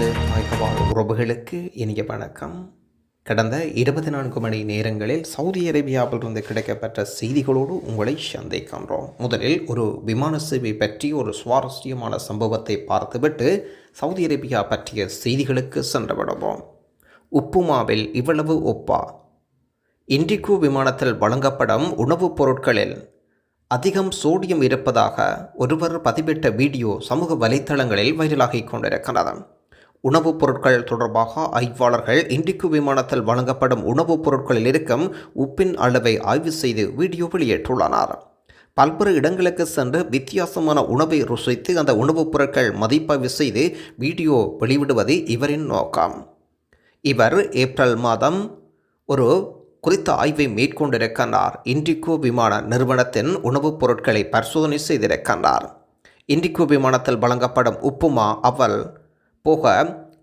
எமது தாய்க்கவாழ் உறவுகளுக்கு இனிய வணக்கம். கடந்த இருபத்தி நான்கு மணி நேரங்களில் சவுதி அரேபியாவிலிருந்து கிடைக்கப்பட்ட செய்திகளோடு உங்களை சந்திக்கின்றோம். முதலில் ஒரு விமான சேவை பற்றி ஒரு சுவாரஸ்யமான சம்பவத்தை பார்த்துவிட்டு சவுதி அரேபியா பற்றிய செய்திகளுக்கு சென்று விடுவோம் உப்புமாவில் இவ்வளவு ஒப்பா இண்டிகோ விமானத்தில் வழங்கப்படும் உணவுப் பொருட்களில் அதிகம் சோடியம் இருப்பதாக ஒருவர் பதிவிட்ட வீடியோ சமூக வலைத்தளங்களில் வைரலாகிக் கொண்டிருக்கிறது. உணவுப் பொருட்கள் தொடர்பாக ஆய்வாளர்கள் இண்டிகோ விமானத்தில் வழங்கப்படும் உணவுப் பொருட்களில் இருக்கும் உப்பின் அளவை ஆய்வு செய்து வீடியோ வெளியிட்டுள்ளனர். பல்வேறு இடங்களுக்கு சென்று வித்தியாசமான உணவை ருசித்து அந்த உணவுப் பொருட்கள் மதிப்பாய்வு செய்து வீடியோ வெளியிடுவது இவரின் நோக்கம். இவர் ஏப்ரல் மாதம் ஒரு குறித்த ஆய்வை மேற்கொண்டிருக்கின்றார் இண்டிகோ விமான நிறுவனத்தின் உணவுப் பொருட்களை பரிசோதனை செய்திருக்கின்றார் இண்டிகோ விமானத்தில் வழங்கப்படும் உப்புமா அவல் போக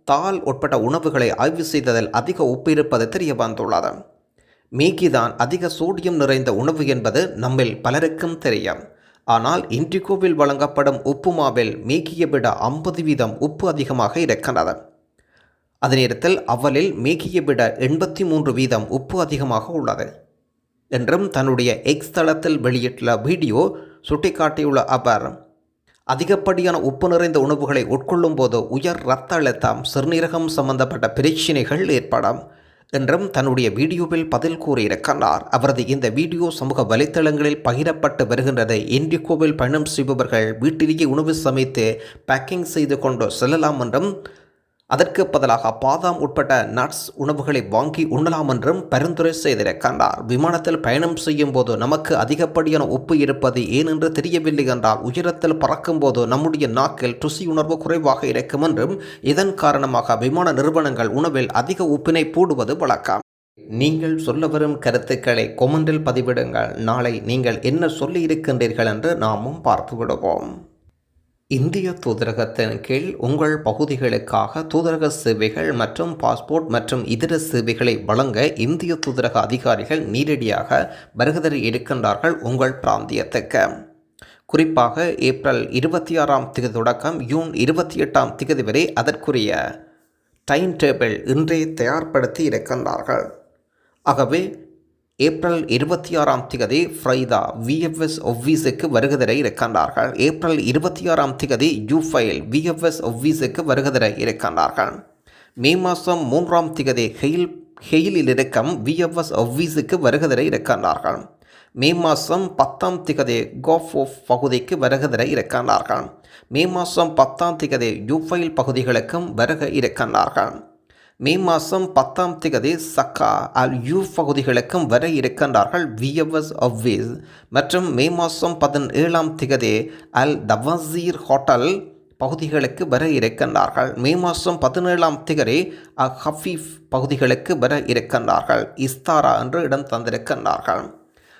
தால் உட்பட்ட உணவுகளை ஆய்வு செய்ததில் அதிக உப்பு இருப்பது தெரிய வந்துள்ளது. மீகிதான் அதிக சோடியம் நிறைந்த உணவு என்பது நம்மில் பலருக்கும் தெரியும். ஆனால் இண்டிகோவில் வழங்கப்படும் உப்புமாவில் மேகியை விட ஐம்பது வீதம் உப்பு அதிகமாக இருக்கிறது அதே நேரத்தில் அவலில் மேகியை விட எண்பத்தி மூன்று வீதம் உப்பு அதிகமாக உள்ளது. என்றும் தன்னுடைய எக்ஸ் தளத்தில் வெளியிட்டுள்ள வீடியோ சுட்டிக்காட்டியுள்ள அவர் அதிகப்படியான உப்பு நிறைந்த உணவுகளை உட்கொள்ளும் போது உயர் இரத்த அழுத்தம் சிறுநீரகம் சம்பந்தப்பட்ட பிரச்சினைகள் ஏற்படும் என்றும் தன்னுடைய வீடியோவில் பதில் கூறியிருக்கிறார். அவரது இந்த வீடியோ சமூக வலைத்தளங்களில் பகிரப்பட்டு வருகின்றது இண்டிகோவில் பயணம் செய்பவர்கள் வீட்டிலேயே உணவு சமைத்து பேக்கிங் செய்து கொண்டு செல்லலாம் என்றும் அதற்கு பதிலாக பாதாம் உட்பட்ட நட்ஸ் உணவுகளை வாங்கி உண்ணலாம் என்றும் பரிந்துரை செய்திருக்கின்றார். விமானத்தில் பயணம் செய்யும் போது நமக்கு அதிகப்படியான உப்பு இருப்பது ஏனென்று தெரியவில்லை என்றால் உயரத்தில் பறக்கும் போது நம்முடைய நாக்கில் ருசி உணர்வு குறைவாக இருக்கும் என்றும் இதன் காரணமாக விமான நிறுவனங்கள் உணவில் அதிக உப்பினை போடுவது வழக்கம். நீங்கள் சொல்ல வரும் கருத்துக்களை கொமெண்டில் பதிவிடுங்கள். நாளை நீங்கள் என்ன சொல்லி இருக்கின்றீர்கள் என்று நாமும் பார்த்து விடுவோம் இந்திய தூதரகத்தின் கீழ் உங்கள் பகுதிகளுக்காக தூதரக சேவைகள் மற்றும் பாஸ்போர்ட் மற்றும் இதர சேவைகளை வழங்க இந்திய தூதரக அதிகாரிகள் நேரடியாக வருகதறி எடுக்கின்றார்கள் உங்கள் பிராந்தியத்துக்கு. குறிப்பாக ஏப்ரல் இருபத்தி ஆறாம் திகதி தொடக்கம் ஜூன் இருபத்தி எட்டாம் திகதி வரை அதற்குரிய டைம் டேபிள் இன்றே தயார்படுத்தி இருக்கின்றார்கள். ஆகவே ஏப்ரல் இருபத்தி ஆறாம் திகதி ஃப்ரைதா விஎஃப்எஸ் ஒவ்விஸுக்கு வருகதர இருக்கின்றார்கள். ஏப்ரல் இருபத்தி ஆறாம் திகதி யூஃபைல் விஎஃப்எஸ் ஒவ்விஸுக்கு வருகதர இருக்கின்றார்கள். மே மாதம் மூன்றாம் திகதி ஹெயில் ஹெயிலில் இருக்கும் விஎஃப்எஸ் ஒவ்விஸுக்கு வருகதர இருக்கின்றார்கள். மே மாதம் பத்தாம் திகதி கோஃப் ஆஃப் பகுதிக்கு வருகதர இருக்கின்றார்கள். மே மாதம் பத்தாம் திகதி யூஃபைல் பகுதிகளுக்கும் வருக இருக்கின்றார்கள். மே மாதம் பத்தாம் திகதி சக்கா அல் யூ பகுதிகளுக்கும் வர இருக்கின்றார்கள். விஎவ்எஸ் அவ்வேஸ் மற்றும் மே மாதம் பதினேழாம் திகதி அல் தவசீர் ஹோட்டல் பகுதிகளுக்கு வர இருக்கின்றார்கள். மே மாதம் பதினேழாம் திகதி அ ஹஃபீஃப் பகுதிகளுக்கு வர இருக்கின்றார்கள். இஸ்தாரா என்று இடம் தந்திருக்கின்றார்கள்.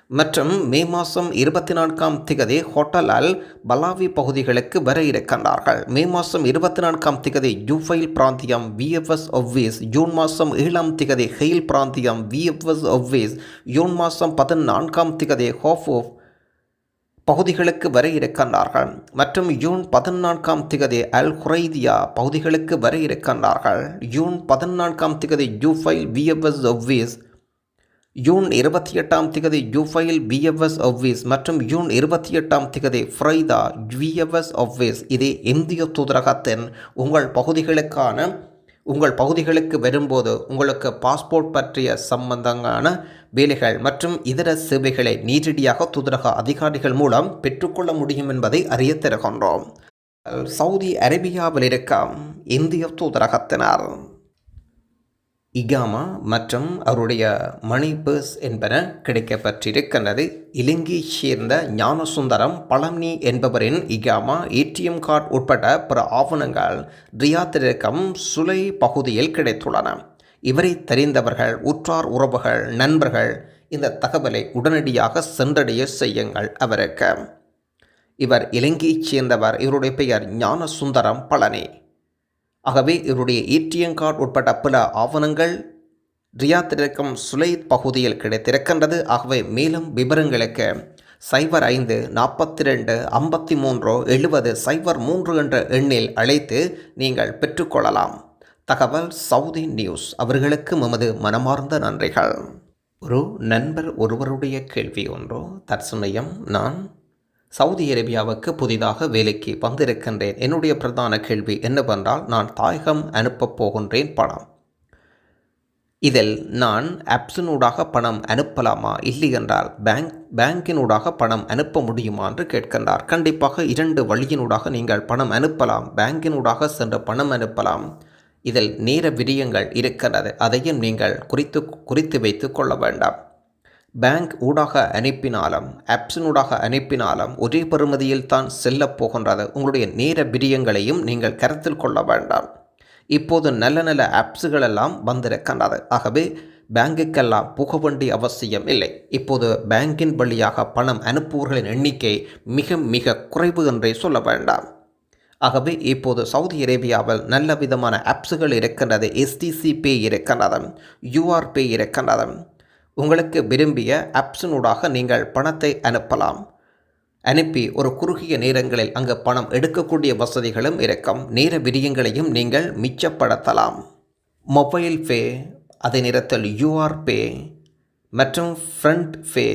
மற்றும் மே மாதம் இருபத்தி நான்காம் திகதி ஹோட்டல் அல் பலாவி பகுதிகளுக்கு வர இருக்கின்றார்கள் மே மாதம் இருபத்தி நான்காம் திகதி யூஃபைல் பிராந்தியம் விஎஃப்எஸ் ஒவ்வேஸ் ஜூன் மாதம் ஏழாம் திகதி ஹெயில் பிராந்தியம் விஎஃப்எஸ் ஒவ்வேஸ் ஜூன் மாதம் பதினான்காம் திகதி ஹோஃபோ பகுதிகளுக்கு வர இருக்கின்றார்கள் மற்றும் ஜூன் பதினான்காம் திகதி அல் குரைதியா பகுதிகளுக்கு வர இருக்கின்றார்கள் ஜூன் பதினான்காம் திகதி ஜூஃபைல் விஎஃப்எஸ் ஒவ்வேஸ் ஜூன் இருபத்தி எட்டாம் திகதி யூஃபைல் பிஎஃப்எஸ் ஒவ்வீஸ் மற்றும் ஜூன் இருபத்தி எட்டாம் திகதி ஃப்ரைதா விஎஃப்எஸ் ஒவ்வீஸ் இது இந்திய தூதரகத்தின் உங்கள் பகுதிகளுக்கான உங்கள் பகுதிகளுக்கு வரும்போது உங்களுக்கு பாஸ்போர்ட் பற்றிய சம்பந்தமான வேலைகள் மற்றும் இதர சேவைகளை நேரடியாக தூதரக அதிகாரிகள் மூலம் பெற்றுக்கொள்ள முடியும் என்பதை அறிய தருகின்றோம். சவுதி அரேபியாவில் இருக்கும் இந்திய தூதரகத்தினர். இகாமா மற்றும் அவருடைய மணிபர்ஸ் என்பன கிடைக்கப்பட்டிருக்கின்றது இலங்கையைச் சேர்ந்த ஞானசுந்தரம் பழம்னி என்பவரின் இகாமா ஏடிஎம் கார்டு உட்பட்ட பிற ஆவணங்கள் ரியாத்திருக்கம் சுலை பகுதியில் கிடைத்துள்ளன. இவரை தெரிந்தவர்கள் உற்றார் உறவுகள் நண்பர்கள் இந்த தகவலை உடனடியாக சென்றடைய செய்யுங்கள் அவருக்கு. இவர் இலங்கையைச் சேர்ந்தவர். இவருடைய பெயர் ஞானசுந்தரம் பழனி. ஆகவே இவருடைய ஏடிஎம் கார்டு உட்பட்ட பல ஆவணங்கள் ரியாத்திருக்கும் சுலைத் பகுதியில் கிடைத்திருக்கின்றது. ஆகவே மேலும் விவரங்களுக்கு சைபர் ஐந்து நாற்பத்தி ரெண்டு ஐம்பத்தி மூன்றோ எழுபது சைபர் மூன்று என்ற எண்ணில் அழைத்து நீங்கள் பெற்றுக்கொள்ளலாம். தகவல் சவுதி நியூஸ். அவர்களுக்கு எமது மனமார்ந்த நன்றிகள். ஒரு நண்பர் ஒருவருடைய கேள்வி ஒன்றோ. தற்சமயம் நான் சவுதி அரேபியாவுக்கு புதிதாக வேலைக்கு வந்திருக்கின்றேன். என்னுடைய பிரதான கேள்வி என்னவென்றால் நான் தாயகம் அனுப்பப் போகின்றேன் பணம். இதில் நான் ஆப்ஸினூடாக பணம் அனுப்பலாமா? இல்லை என்றால் பேங்க் பேங்கினூடாக பணம் அனுப்ப முடியுமா என்று கேட்கின்றார். கண்டிப்பாக இரண்டு வழியினூடாக நீங்கள் பணம் அனுப்பலாம். பேங்கினூடாக சென்று பணம் அனுப்பலாம். இதில் நேர விரியங்கள் இருக்கிறது அதையும் நீங்கள் குறித்து குறித்து வைத்து கொள்ள வேண்டாம். பேங்க் ஊடாக அனுப்பினாலும் ஆப்ஸினூடாக அனுப்பினாலும் ஒரே பெறுமதியில் தான் செல்லப் போகின்றது. உங்களுடைய நேர பிரியங்களையும் நீங்கள் கருத்தில் கொள்ள வேண்டாம். இப்போது நல்ல நல்ல ஆப்ஸுகள் எல்லாம் வந்திருக்கின்றது. ஆகவே பேங்குக்கெல்லாம் புக வேண்டிய அவசியம் இல்லை. இப்போது பேங்கின் வழியாக பணம் அனுப்புவர்களின் எண்ணிக்கை மிக மிக குறைவு என்றே சொல்ல வேண்டாம். ஆகவே இப்போது சவுதி அரேபியாவில் நல்ல விதமான ஆப்ஸுகள் இருக்கின்றது. எஸ்டிசி பே இருக்கின்றது. யூஆர் பே இருக்கின்றது. உங்களுக்கு விரும்பிய ஆப்ஸினூடாக நீங்கள் பணத்தை அனுப்பலாம். அனுப்பி ஒரு குறுகிய நேரங்களில் அங்கு பணம் எடுக்கக்கூடிய வசதிகளும் இருக்கும். நேர விரியங்களையும் நீங்கள் மிச்சப்படுத்தலாம். மொபைல் பே அதே நேரத்தில் யூஆர் பே மற்றும் ஃப்ரண்ட் பே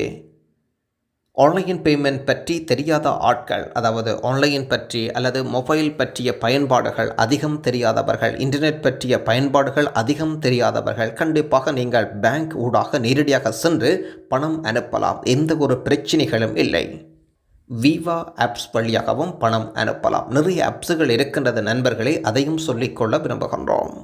ஆன்லைன் பேமெண்ட் பற்றி தெரியாத ஆட்கள் அதாவது ஆன்லைன் பற்றி அல்லது மொபைல் பற்றிய பயன்பாடுகள் அதிகம் தெரியாதவர்கள் இன்டர்நெட் பற்றிய பயன்பாடுகள் அதிகம் தெரியாதவர்கள் கண்டிப்பாக நீங்கள் பேங்க் ஊடாக நேரடியாக சென்று பணம் அனுப்பலாம். எந்த ஒரு பிரச்சனைகளும் இல்லை. விவா ஆப்ஸ் வழியாகவும் பணம் அனுப்பலாம். நிறைய ஆப்ஸுகள் இருக்கின்றது நண்பர்களே அதையும் சொல்லிக்கொள்ள விரும்புகின்றோம்.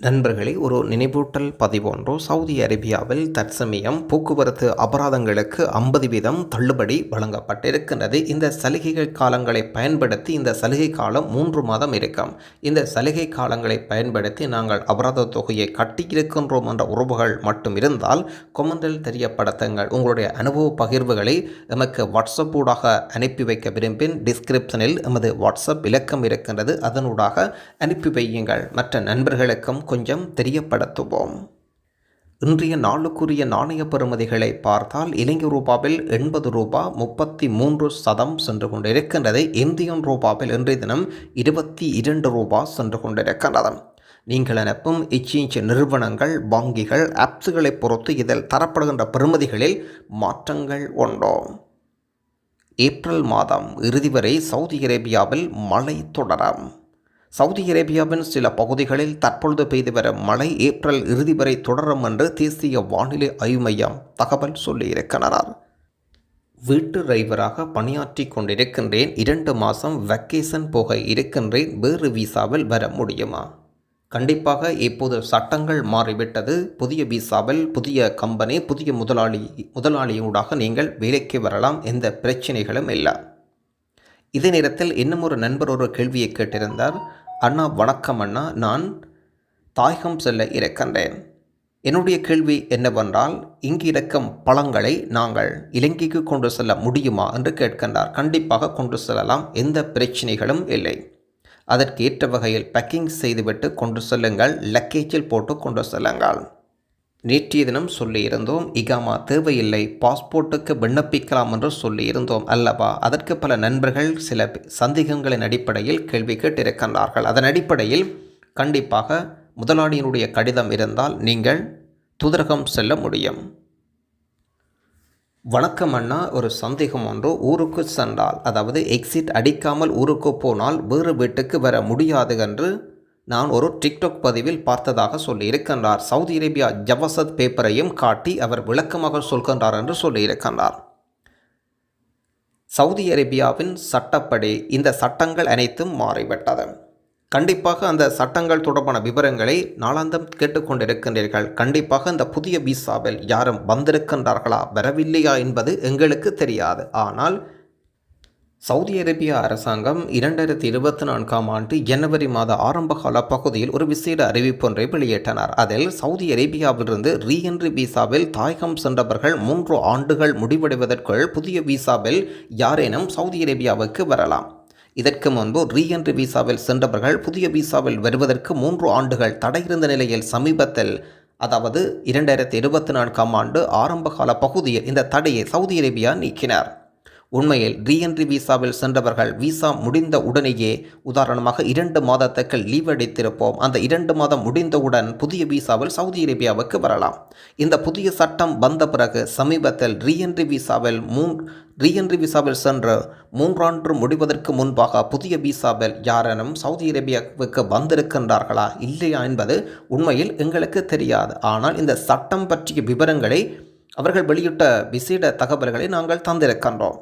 நண்பர்களே ஒரு நினைவூட்டல் பதிவொன்றோ. சவுதி அரேபியாவில் தற்சமயம் போக்குவரத்து அபராதங்களுக்கு ஐம்பது வீதம் தள்ளுபடி வழங்கப்பட்டிருக்கின்றது. இந்த சலுகை காலங்களை பயன்படுத்தி இந்த சலுகை காலம் மூன்று மாதம் இருக்கும். இந்த சலுகை காலங்களை பயன்படுத்தி நாங்கள் அபராத தொகையை கட்டியிருக்கின்றோம் என்ற உறவுகள் மட்டும் இருந்தால் கொமண்டல் தெரியப்படுத்துங்கள். உங்களுடைய அனுபவ பகிர்வுகளை எமக்கு வாட்ஸ்அப்பூடாக அனுப்பி வைக்க விரும்பின். டிஸ்கிரிப்ஷனில் எமது வாட்ஸ்அப் இலக்கம் இருக்கின்றது. அதனூடாக அனுப்பி வையுங்கள். மற்ற நண்பர்களுக்கும் கொஞ்சம் தெரியப்படுத்துவோம். இன்றைய நாளுக்குரிய நாணய பெறுமதிகளை பார்த்தால் இலங்கை ரூபாவில் எண்பது ரூபா முப்பத்தி மூன்று சதம் சென்று கொண்டிருக்கின்றது. இந்தியன் ரூபாவில் இன்றைய தினம் இருபத்தி இரண்டு ரூபா சென்று கொண்டிருக்கின்றது. நீங்கள் அனுப்பும் எக்ஸ்சேஞ்ச் நிறுவனங்கள் வங்கிகள் ஆப்ஸுகளை பொறுத்து இதில் தரப்படுகின்ற பெறுமதிகளில் மாற்றங்கள் உண்டோ? ஏப்ரல் மாதம் இறுதி வரை சவுதி அரேபியாவில் மழை தொடரும். சவுதி அரேபியாவின் சில பகுதிகளில் தற்பொழுது பெய்து வரும் மழை ஏப்ரல் இறுதி வரை தொடரும் என்று தேசிய வானிலை ஆய்வு மையம் தகவல் சொல்லியிருக்கிறார் வீட்டு டிரைவராக பணியாற்றி கொண்டிருக்கின்றேன். இரண்டு மாதம் வெக்கேஷன் போக இருக்கின்றேன். வேறு விசாவில் வர முடியுமா? கண்டிப்பாக இப்போது சட்டங்கள் மாறிவிட்டது. புதிய விசாவில் புதிய கம்பெனி புதிய முதலாளி முதலாளியூடாக நீங்கள் வேலைக்கு வரலாம். எந்த பிரச்சனைகளும் இல்லை. இதே நேரத்தில் இன்னும் ஒரு நண்பர் ஒரு கேள்வியை கேட்டிருந்தார் அண்ணா வணக்கம் அண்ணா நான் தாயகம் செல்ல இருக்கின்றேன். என்னுடைய கேள்வி என்னவென்றால் இங்கு இருக்கும் பழங்களை நாங்கள் இலங்கைக்கு கொண்டு செல்ல முடியுமா? என்று கேட்கின்றார். கண்டிப்பாக கொண்டு செல்லலாம் எந்த பிரச்சனைகளும் இல்லை. அதற்கு ஏற்ற வகையில் பேக்கிங் செய்துவிட்டு கொண்டு செல்லுங்கள் லக்கேஜில் போட்டு கொண்டு செல்லுங்கள். நேற்றைய தினம் சொல்லியிருந்தோம் இகாமா தேவையில்லை பாஸ்போர்ட்டுக்கு விண்ணப்பிக்கலாம் என்று சொல்லியிருந்தோம் அல்லவா? அதற்கு பல நண்பர்கள் சில சந்தேகங்களின் அடிப்படையில் கேள்வி கேட்டிருக்கின்றார்கள். அதன் அடிப்படையில் கண்டிப்பாக முதலாளியினுடைய கடிதம் இருந்தால் நீங்கள் துதரகம் செல்ல முடியும். வணக்கம் அண்ணா. ஒரு சந்தேகம் ஒன்று. ஊருக்கு சென்றால் அதாவது எக்ஸிட் அடிக்காமல் ஊருக்கு போனால் வேறு வீட்டுக்கு வர முடியாது என்று நான் ஒரு டிக்டாக் பதிவில் பார்த்ததாக சொல்லியிருக்கின்றார். சவுதி அரேபியா ஜவசத் பேப்பரையும் காட்டி அவர் விளக்கமாக சொல்கின்றார் என்று சொல்லியிருக்கின்றார். சவுதி அரேபியாவின் சட்டப்படி இந்த சட்டங்கள் அனைத்தும் மாறிவிட்டது. கண்டிப்பாக அந்த சட்டங்கள் தொடர்பான விவரங்களை நாளாந்தம் கேட்டுக்கொண்டிருக்கின்றீர்கள். கண்டிப்பாக இந்த புதிய விசாவில் யாரும் வந்திருக்கின்றார்களா வரவில்லையா என்பது எங்களுக்கு தெரியாது. ஆனால் சவுதி அரேபியா அரசாங்கம் இரண்டாயிரத்தி இருபத்தி நான்காம் ஆண்டு ஜனவரி மாத ஆரம்பகால பகுதியில் ஒரு விசேட அறிவிப்பு ஒன்றை வெளியிட்டனர். அதில் சவுதி அரேபியாவிலிருந்து ரீஎன்ட்ரி விசாவில் தாயகம் சென்றவர்கள் மூன்று ஆண்டுகள் முடிவடைவதற்குள் புதிய விசாவில் யாரேனும் சவுதி அரேபியாவுக்கு வரலாம். இதற்கு முன்பு ரீஎன்ட்ரி விசாவில் சென்றவர்கள் புதிய விசாவில் வருவதற்கு மூன்று ஆண்டுகள் தடையிருந்த நிலையில் சமீபத்தில் அதாவது இரண்டாயிரத்தி இருபத்தி நான்காம் ஆண்டு ஆரம்பகால பகுதியில் இந்த தடையை சவுதி அரேபியா நீக்கினார். உண்மையில் ரீஎன்ட்ரி விசாவில் சென்றவர்கள் விசா முடிந்த உடனேயே உதாரணமாக இரண்டு மாதத்துக்கு லீவ் அடித்திருப்போம். அந்த இரண்டு மாதம் முடிந்தவுடன் புதிய விசாவில் சவுதி அரேபியாவுக்கு வரலாம். இந்த புதிய சட்டம் வந்த பிறகு சமீபத்தில் ரீஎன்ட்ரி விசாவில் மூன் ரீஎன்ட்ரி விசாவில் சென்று மூன்றாண்டு முடிவதற்கு முன்பாக புதிய விசாவில் யாரேனும் சவுதி அரேபியாவுக்கு வந்திருக்கின்றார்களா? இல்லையா என்பது உண்மையில் எங்களுக்கு தெரியாது. ஆனால் இந்த சட்டம் பற்றிய விவரங்களை அவர்கள் வெளியிட்ட விசேட தகவல்களை நாங்கள் தந்திருக்கின்றோம்.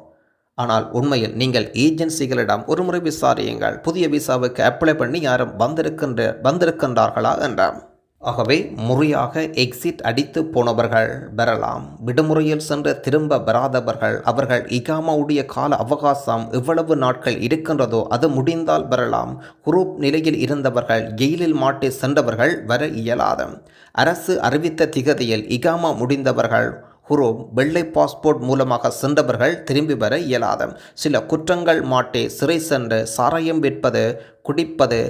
ஆனால் உண்மையில் நீங்கள் ஏஜென்சிகளிடம் ஒருமுறை விசாரியுங்கள். புதிய விசாவுக்கு அப்ளை பண்ணி யாரும் வந்திருக்கின்ற வந்திருக்கின்றார்களா என்றார் ஆகவே முறையாக எக்ஸிட் அடித்து போனவர்கள் வரலாம். விடுமுறையில் சென்று திரும்ப வராதவர்கள் அவர்கள் இகாமாவுடைய கால அவகாசம் எவ்வளவு நாட்கள் இருக்கின்றதோ அது முடிந்தால் வரலாம். குரூப் நிலையில் இருந்தவர்கள் ஜெயிலில் மாட்டி சென்றவர்கள் வர இயலாது. அரசு அறிவித்த திகதியில் இகாமா முடிந்தவர்கள் குரோம் வெள்ளை பாஸ்போர்ட் மூலமாக சென்றவர்கள் திரும்பி வர இயலாத. சில குற்றங்கள் மாட்டே சிறை சென்று சாராயம் விற்பது குடிப்பது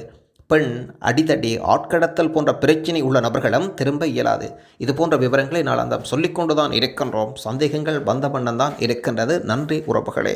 பெண் அடிதடி ஆட்கடத்தல் போன்ற பிரச்சினை உள்ள நபர்களும் திரும்ப இயலாது. இது போன்ற விவரங்களை நான் அந்த சொல்லிக்கொண்டுதான் இருக்கின்றோம். சந்தேகங்கள் வந்த வண்ணம் தான் இருக்கின்றது. நன்றி உறவுகளே.